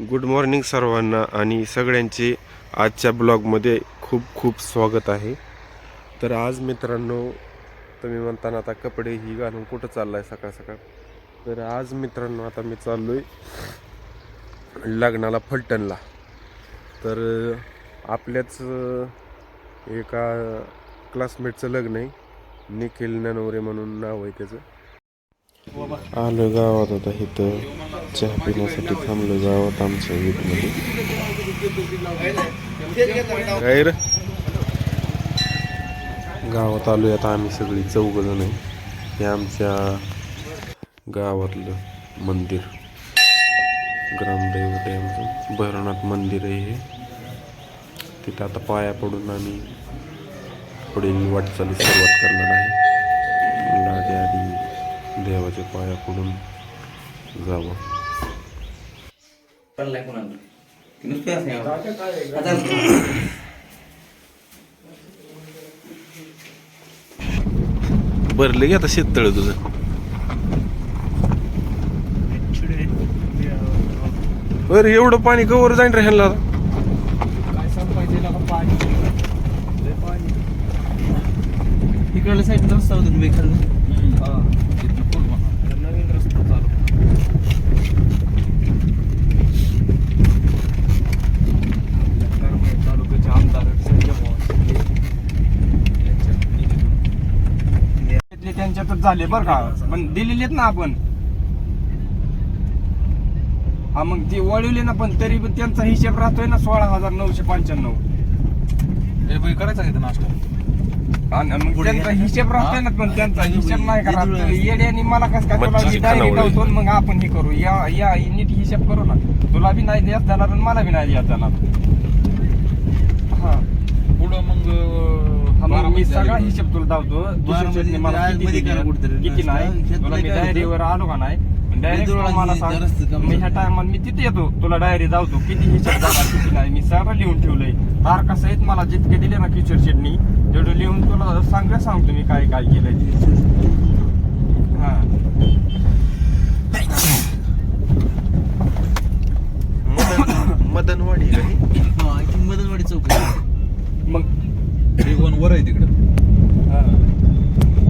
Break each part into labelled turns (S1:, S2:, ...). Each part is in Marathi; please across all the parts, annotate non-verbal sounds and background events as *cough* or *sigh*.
S1: गुड मॉर्निंग सर्वांना आणि सगळ्यांचे आजच्या ब्लॉगमध्ये खूप खूप स्वागत आहे. तर आज मित्रांनो तुम्ही म्हणताना आता कपडे ही घालून कुठं चाललाय सकाळ सकाळ? तर आज मित्रांनो आता मी चाललो आहे लग्नाला फलटणला. तर आपल्याच एका क्लासमेटचं लग्न आहे. निखिल ननवरे म्हणून नाव आहे त्याचं. आलो गावात होता इथं. चहा पिण्यासाठी थांबलो गावात आमच्या वीटमध्ये काय रे? गावात आलोय आता आम्ही सगळी जण आहे. हे आमच्या गावातलं मंदिर. ग्रामदैवत आहे आमचं भैरवनाथ मंदिर आहे हे. तिथं आता पाया पडून आम्ही पुढील वाटचाली सुरुवात करणार आहे. आधी आधी देवाच्या पाया पडून जावं.
S2: पडलाय कोणाला नुसते असं आता
S1: भरले की आता शेततळ तुझं. बरं एवढं पाणी कवर जाईन रे आता?
S2: इकडल्या साईड रस्ता होता तुम्ही खाली
S3: त्यांच्यातच झाले बरं का पण दिलेले आहेत ना आपण हा मग ते वळवले ना पण तरी पण त्यांचा हिशेब राहतोय ना सोळा हजार नऊशे पंच्याण्णव
S4: करायचा का नाश्ता
S3: आणि मग त्यांचा. हिशेब राहतोय ना पण त्यांचा
S2: हा?
S3: हिशेब नाही का
S2: हे
S3: राहत. येड्याने मला कसं काय तुला
S1: मच्छी
S3: डायरी
S1: खानावळी.
S3: लावतो आणि मग आपण हे करू या या नीट हिशेब करू ना तुला बी नाही द्यास जाणार आणि मला बी नाही द्यास जाणार हा
S4: पुढं मग
S3: हा, मग मी सगळा. हिशेब तुला
S2: बारामती
S3: शेटने मला किती किती. नाही? तुला मी डायरीवर आलो का नाही? डायरेक्ट मला सांग. मी ह्या. टायमाला मी तिथे येतो. तुला डायरी दावतो किती हिशेब झाला किती नाही? मी सगळं लिहून ठेवलंय. तार कसं आहेत? मला जितके दिले ना किशोर शेटनी तेवढं लिहून तुला सांगलं सांगतो मी काय काय केलंय. ते. हा.
S1: मदन मदनवाडी
S2: मदनवाडी चौक
S4: वर आहे तिकडं
S3: हा.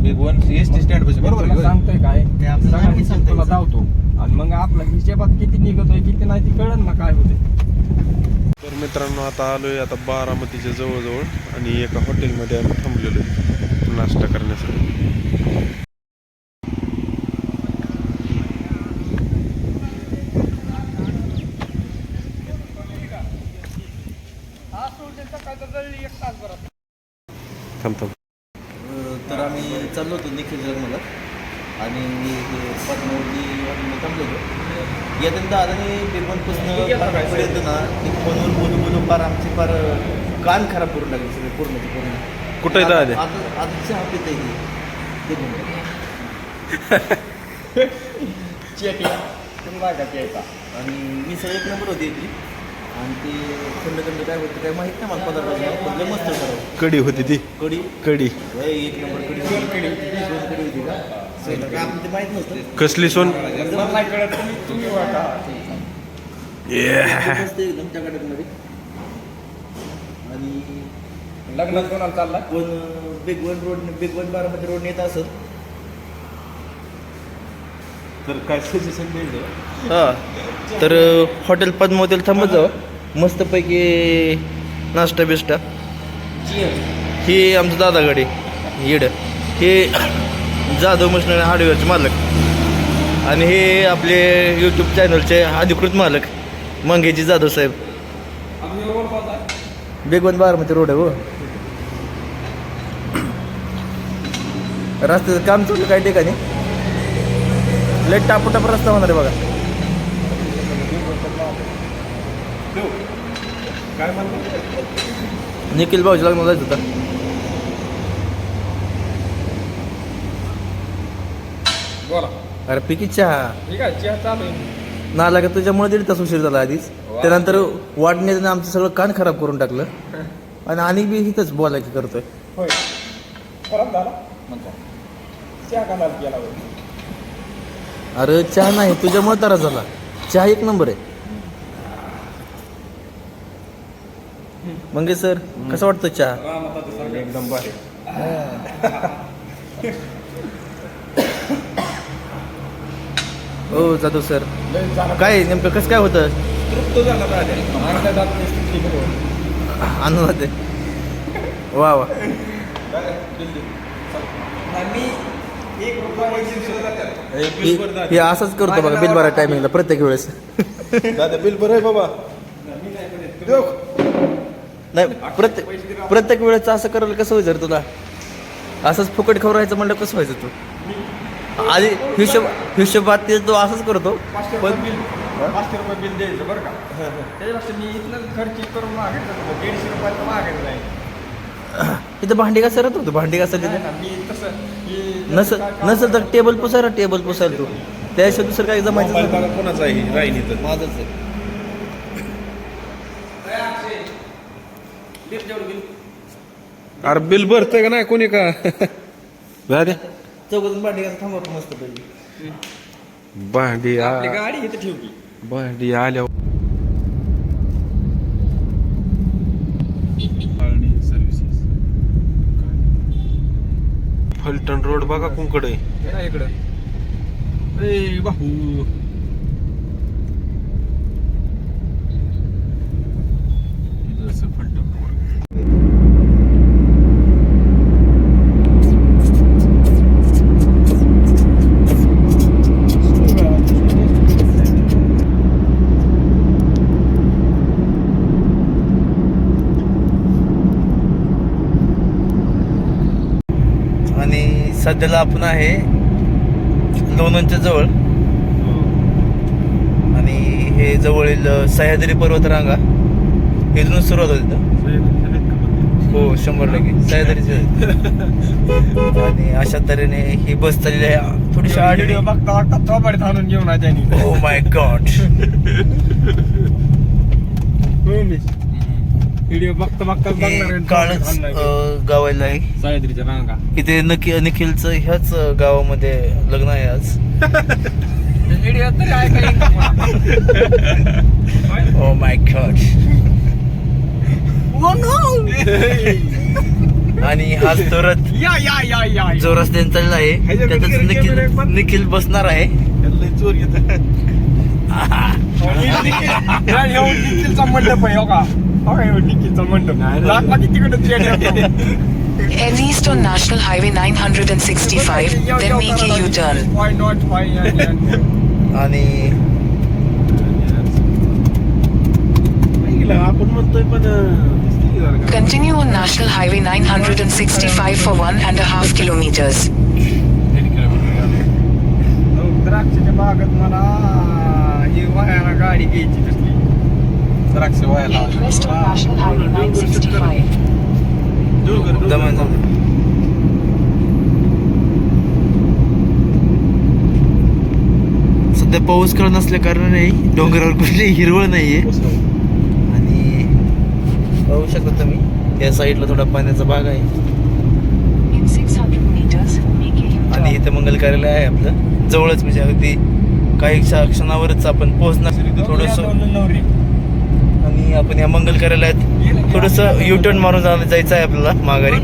S4: Bhigwan S T stand पाशी बरोबर आहे?
S3: सांगतोय काय
S2: ते आपलं
S3: सगळं
S2: नाही
S3: हिशेब
S2: सांगता
S3: तुला
S2: येत.
S3: दावतो आणि मग आपला हिशेबात किती निघतोय किती नाही ती कळन ना काय होते
S1: तर मित्रांनो आता आलोय आता बारामतीच्या जवळजवळ आणि एका हॉटेलमध्ये आम्ही थांबलेलो आहे नाश्ता करण्यासाठी थांब थांब
S2: तर आम्ही चाललो होतो निखिल जगमला आणि हे पद्मावती हॉटेलमध्ये थांबलो होतो. येताना दादाने पर्यंत ना ते फोनवर बोलू बोलू फार आमचे फार कान खराब करून लागले सगळे पूर्ण ते पूर्ण.
S1: कुठं?
S2: आता चहा पित आहे ते.
S3: चेकला *laughs*
S2: आणि मी सगळं एक नंबर होती आणि ते काय होतं काय माहीत नाही मला पदार्थ पण लय मस्त होतं
S1: कडी होती ती.
S2: कढी?
S1: कडी
S2: होय, एक नंबर होती का? सोल- काय आपण ते माहीत नव्हतं.
S1: कसली सोन?
S3: मला नाही कळत तुम्ही तुम्ही ओळखा.
S1: Yeah.
S2: मस्त एकदम टकाटकमध्ये आणि
S3: लग्नात कोणाला चालला?
S2: कोण Bhigwan road Bhigwan Baramati road येत असत तर काय सजेशन द्यायचं हां. तर हॉटेल पद्मावतीला थांबत जावं. मस्तपैकी नाश्ता बिष्टा. ही आमचं दादाकडे येड हे जाधव मशनरी हार्डवेअरचे मालक. आणि हे आपले यूट्यूब चॅनलचे अधिकृत मालक मंगेजी जाधव साहेब. बेगवन बारामती रोड आहे हो. रस्त्याचं काम चालू काही ठिकाणी. लय टापू रस्ता होणार आहे बघा.
S3: काय म्हणतो?
S2: निखिल भाऊजी लग्न जायचं होता.
S3: बोला.
S2: अरे पिकी चहा.
S3: ठीक आहे चहा चालू आहे.
S2: नाला का तुझ्यामुळे दीड तास उशीर झाला आधीच. त्यानंतर वाढण्याने आमचं सगळं कान खराब करून टाकलं. *laughs* आणि आणि बी इथंच बोलायचं करतोय.
S3: होय. खराब झाला? चहा कानाला गेला होय.
S2: अरे चहा नाही तुझ्यामुळे त्रास झाला. चहा एक नंबर आहे. मंगे सर कसं वाटतं चहा?
S3: एकदम भारी.
S2: हो जातो सर. काय नेमकं कसं काय होतं? आनंद होते वा. वा हे हे असंच करतो बघा बिल भरा टायमिंगला प्रत्येक वेळेस.
S1: बिल बरं आहे बाबा
S2: नाही प्रत्येक प्रत्येक वेळेस असं करायला कसं व्हायचं रे तुला? असंच फुकट खवरायचं म्हणलं कसं व्हायचं तू? आधी हिशोब हिशोबात ते तो असंच करतो. पण
S3: पाचशे रुपये बिल द्यायचं बरं का? त्याच्यापेक्षा मी इथनं खर्च करून मागायचं दीडशे रुपयाचं मागायचं नाही
S2: तिथं भांडी का सरत होतं भांडी
S3: ना, मी तसं
S2: नसल नसल तर टेबल पुसायला टेबल पुसायला तू. त्याशिवाय दुसरं काही जमायचं.
S1: कोणाचा आहे? राहिनी तर
S2: माझंच आहे.
S1: अरे बिल भरतंय का नाही कोणी का? *laughs* दादा
S2: चौघजण भांडी घासा थांबा आपण मस्त पैकी.
S1: भांडी
S3: आपली गाडी इथं ठेवली.
S1: भांडी आल्या फलटण रोड बघा कुंकडे
S3: ना इकडं. ए बाहू
S4: जसं फलटण रोड
S2: आणि सध्याला आपण आहे लोणंदच्या जवळ. आणि हे जवळील सह्याद्री पर्वतरांगा. इथून सुरुवात होती. हो शंभर टक्के. सह्याद्रीचे *laughs* आणि अशा तऱ्हेने ही बस चाललेली आहे. थोडीशी आडवी.
S3: बघता थोपाडीत आणून घेऊन
S2: ओ माय गॉड
S3: व्हिडिओ बघता बघता बघणार
S2: काळच अं, गावाला आहे.
S3: सायद्रीच्या रांगा
S2: इथे नक्की निखिलचं ह्याच गावामध्ये लग्न आहे आज. ओ माय गॉड आणि हा जोरात
S3: या या या या
S2: जो रस्त्याने चालला आहे त्यातच निखिल निखिल बसणार आहे.
S1: चोर येत *laughs* *laughs*
S3: निखिलचा मंडप आहे हो का? हो का, ह्यो निखिलचा मंडप दाखवा की तिकडे ट्रेन येतो.
S5: Head *laughs* east on National Highway 965, then make a U-turn.
S3: Why not? Why not?
S2: आणि
S1: आपण म्हणतोय पण
S5: Continue on National Highway 965 for one and a half kilometers.
S4: दीड किलोमीटर
S3: हो, द्राक्षाच्या बागेत मला ही वायाला गाडी घ्यायची
S2: दमन दमन. सध्या पाऊस कळ नसल्या कारणाने डोंगरावर कुठली हिरवळ नाहीये. आणि पाहू शकता तुम्ही या साईडला थोडा पाण्याचा भाग आहे.
S5: In 600 meters, make a U-turn.
S2: आणि इथे मंगल कार्यालय आहे आपलं. जवळच म्हणजे अगदी काही क्षा- क्षणावरच आपण पोहोचणार. थोडस आणि आपण या मंगल कार्यालयात थोडस युटर्न मारून जायचं आहे आपल्याला माघारी.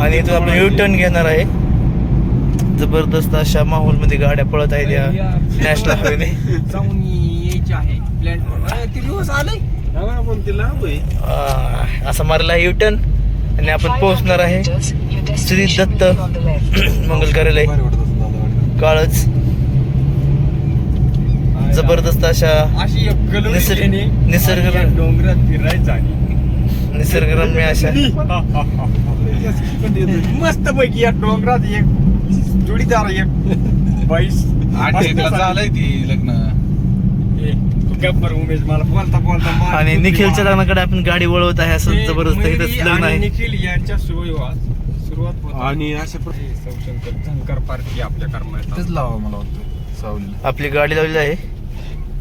S2: आणि इथून आपण युटर्न घेणार आहे. जबरदस्त अशा माहोलमध्ये गाड्या पळत आहेत या नॅशनल हायवे
S3: जाऊन यायची आहे. प्लॅन ते
S1: ती
S2: असा मारला युटर्न आणि आपण
S5: 500
S2: पोहोचणार आहे श्री दत्त. मंगल कार्यालय
S4: भारी वाटत असेल दादा गाडी.
S2: काळच जबरदस्त अशा
S3: अशी
S2: निसर्ग-
S3: ट्रेन आहे.
S2: निसर्ग-
S3: आणि या डोंगरात फिरायचं आणि
S2: निसर्गरम्य अशा. *laughs*
S3: मस्त पैकी या डोंगरात एक जोडीदार एक बाईस
S4: आठ एकला झालंय ती लग्न.
S3: उमेश मला बोलता बोलता
S2: आणि निखिलच्या. लग्नाकडे आपण गाडी वळवत आहे असं
S3: ते
S2: जबरदस्त लग्न आहे.
S3: निखिल यांच्या सुरुवात सुरुवात होत
S1: आणि अशा प्र-
S3: सवशंकर झंकर पार्टी आपल्या कर्मात.
S4: तेच लावा मला वाटतं सावलीला
S2: आपली गाडी लावलेली आहे.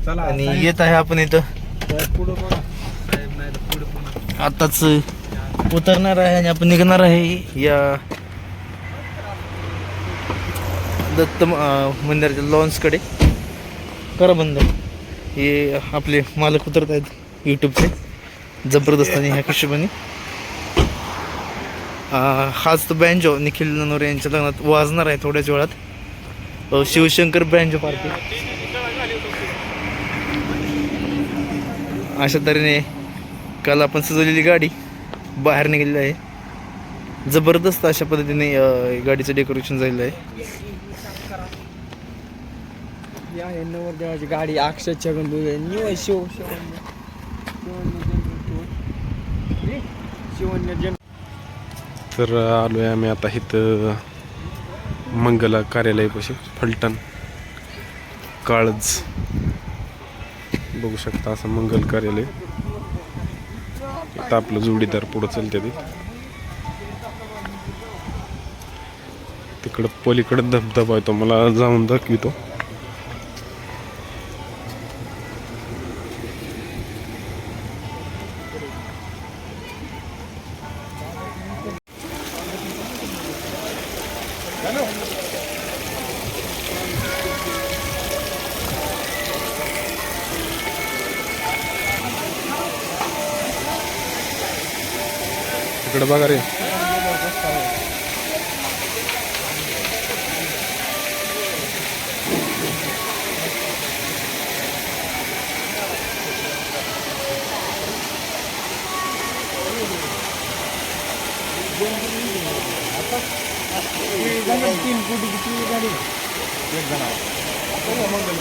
S3: चला
S2: आणि
S3: साहेब,
S2: येत आहे आपण इथं.
S3: साहेब पुढं बघा. साहेब नाही तर पुढं पुन्हा.
S2: आताच उतरणार आहे आणि आपण निघणार आहे या दत्त म- अं, मंदिराच्या लॉन्सकडे करा बंद. हे आपले मालक उतरत आहेत यूट्यूबचे जबरदस्त आणि ह्या हिशोबाने हाच तो बँजो निखिल ननोरे यांच्या लग्नात वाजणार आहे थोड्याच वेळात. शिवशंकर बँजो पार्टी अशा तऱ्हेने काल आपण सजवलेली गाडी बाहेर निघालेली आहे. जबरदस्त अशा पद्धतीने गाडीचं डेकोरेशन झालेलं आहे.
S3: या आहे नवरदेवाची गाडी अक्षय छगन शिव शिवन्य जन
S1: तर आलो आहे आम्ही आता इथं मंगला कार्यालयापाशी फलटण काळज. बघू शकता असं मंगल कार्यालय. इथं आपलं जोडीदार पुढं चालते ते. तिकडं पलीकडं धबधबा आहे तो मला जाऊन दाखवितो. इकडं बघा रे.
S3: तीन कोटी किती गाडी एक जण मंगल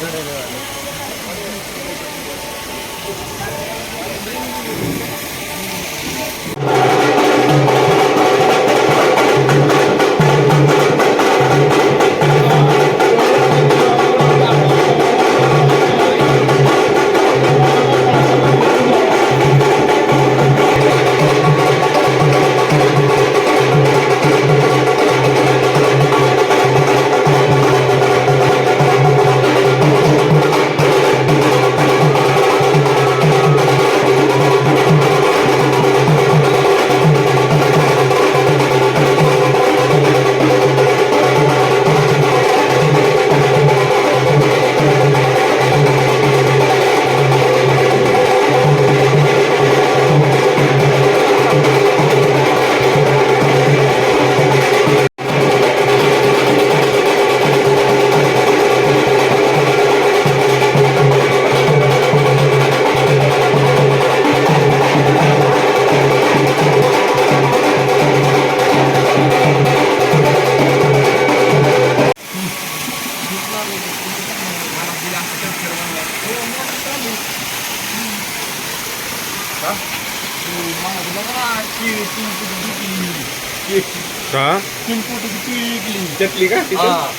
S4: घेतली का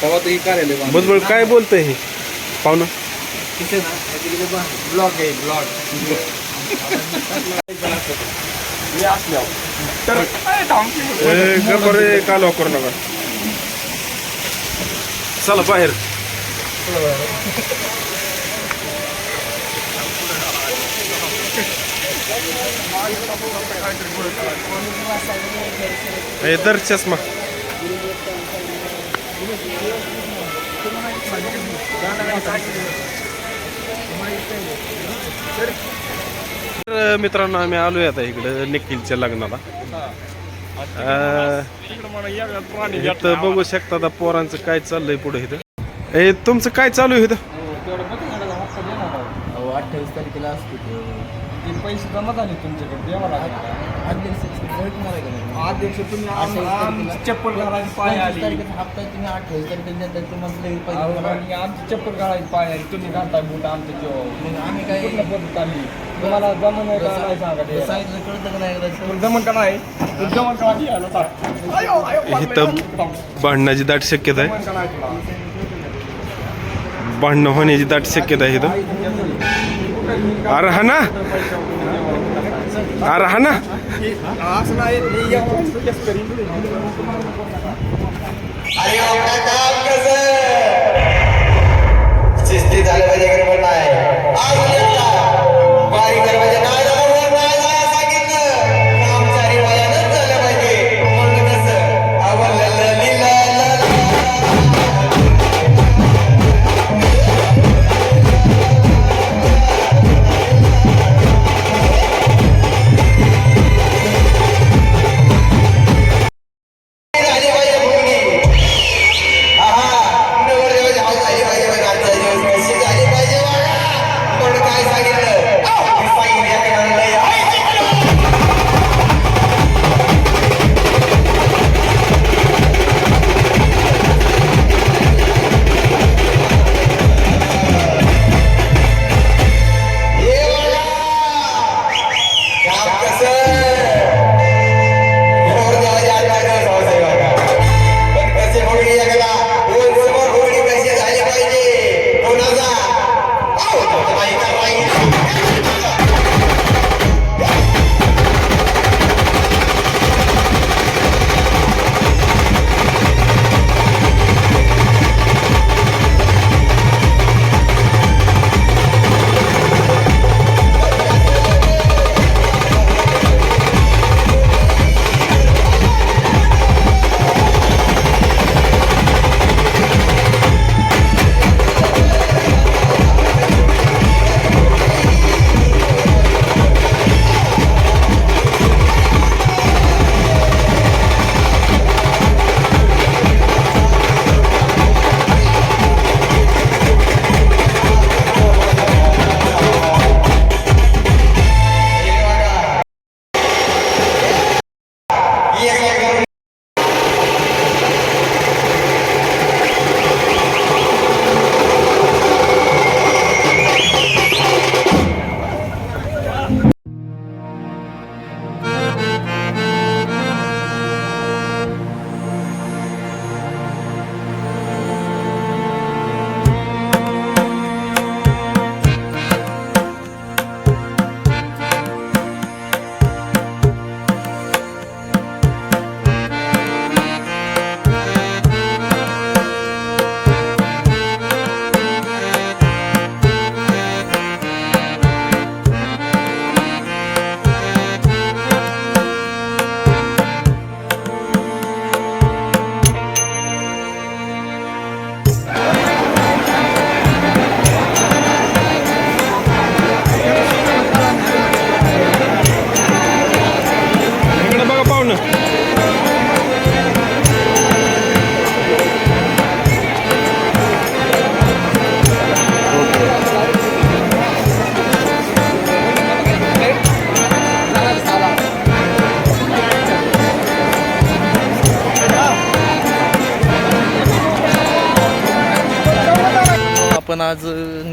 S4: तेव्हा तर ही कार्यालय
S1: बरोबर काय बोलतंय हे? पाहुणं
S3: ब्लॉक आहे ब्लॉक मी असल्यावर. तर काय थांबते
S1: ए, गप्प रे का लॉक करू नका? चला बाहेर. ए, दर चष्मा. तर मित्रांनो आम्ही आलोय आता इकडं निखिलच्या लग्नाला. इथं बघू शकता आता पोरांचं काय चाललंय पुढे इथं. ए तुमचं काय चालू आहे इथं?
S2: अठ्ठावीस तारखेला असतो
S3: पैसे जमा झाले तुमच्याकडे लागेल अध्यक्ष तुम्ही आम- आमची चप्पल घालायची पाय आली.
S2: हप्ता तुम्ही अठ्ठावीस तारखेला देतात तुम्हाला
S3: अहो, आणि आमची चप्पल घालायची पाय आली. तुम्ही घालताय बूट आमच्या जीवावर
S2: आम्ही काय
S3: कुठलं पद्धत आली तुम्हाला जमन आहे का? नाही सांगा ते.
S2: सांगितलं कळतं का नाही एकदा?
S3: तुला जमन का नाही? तुला जमन का नाही? यायला सांग. आयो, आयो,
S1: इथं
S3: थांब.
S1: भांडणाची दाट शक्यता आहे.
S3: जमन का नाही तुला?
S1: भांडणं होण्याची दाट शक्यता आहे इथं. अरे हा ना. अरे हा ना
S3: असं नाही मी या वस्तू केस करीन.
S6: शिस्तीत झालं पाहिजे गडबड नाही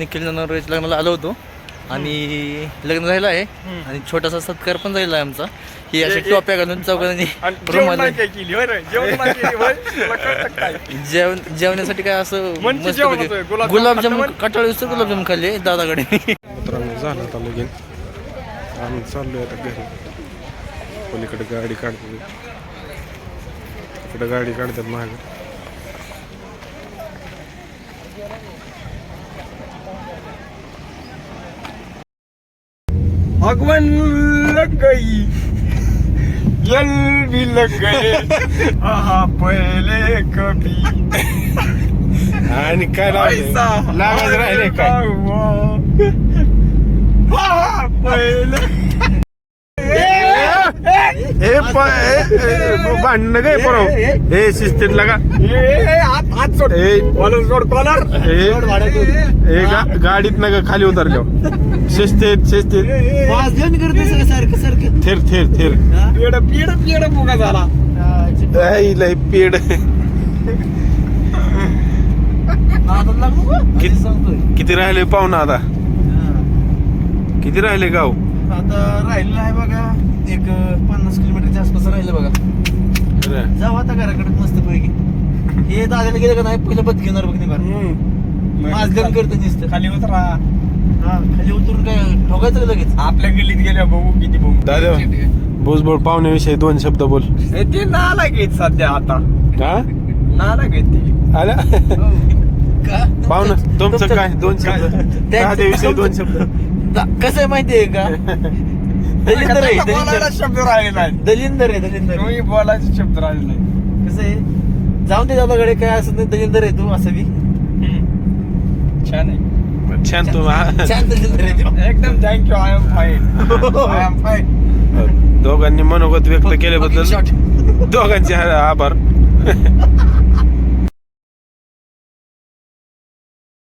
S2: निखिल नवरेच्या लग्नाला आलो होतो. आणि लग्न झालं आहे. आणि छोटासा सत्कार पण झालेला आहे आमचा. ही अशी टोप्या घालून चौघांनी
S3: आणि जेवण
S2: जेवण्यासाठी काय असं मस्त.
S3: गुलाबजाम
S2: गुलाबजाम
S3: खाल्लं
S2: कटाळी गुलाबजाम खाल्ले दादाकडे.
S1: झालं आता लगीन. आम्ही चाललोय आता घरी. पलीकडे गाडी काढतो. इकडे गाडी काढतात मागे.
S3: भगवान लग गई यल भी लग गए आहा पहले कभी
S1: आणि काय लावायचं राहिले काय
S3: आहा पहले
S1: ए भांडणं काय परव ए शिस्तीत लागा
S3: हात सोड. कॉलर सोड कॉलर
S1: गाडीत नका खाली उतरल्या शिस्तीत शिस्तीत.
S2: सारखं सारखं.
S1: थेर थेर थेर.
S3: पेड पेड पेड फुगा झाला.
S1: लय पेड. किती किती राहिले पाहुणा आता? किती राहिले गाव?
S2: आता राहिलेलं आहे बघा एक पन्नास किलोमीटरच्या आसपास राहिलं बघा. जाऊ आता घराकडे मस्त पैकी हे दादाला गेलं का नाही? पहिलं बद घेणार बघ निघा. माझं करतं नुसतं
S3: खाली उतरा.
S2: हा खाली उतरून काय ठोकायचं लगेच?
S3: आपल्या गल्लीत गेल्या बघू किती बघू.
S1: दादा भुजबळ पाहुण्याविषयी दोन शब्द बोल.
S3: ते नाला घेत सध्या आता.
S1: का?
S3: नाला घेत ते.
S1: आला? पाहुणं तुमचं काय? दोन शब्द. दादाविषयी दोन शब्द.
S2: कसं आहे माहितीये का? *laughs* दलिंदर आहे दलिंदर.
S3: नाही.
S2: दलिंदर आहे दलिंदर
S3: तुम्ही बोलायचे शब्द राहिले नाही.
S2: कसं आहे? जाऊन दे दादाकडे काय असं नाही दलिंदर आहे तू असं बी
S3: छान आहे
S1: छान तू.
S2: छान आहे तो.
S3: एकदम thank you I am fine I am fine
S1: दोघांनी मनोगत व्यक्त केल्याबद्दल
S2: Shot.
S1: दोघांचे आभार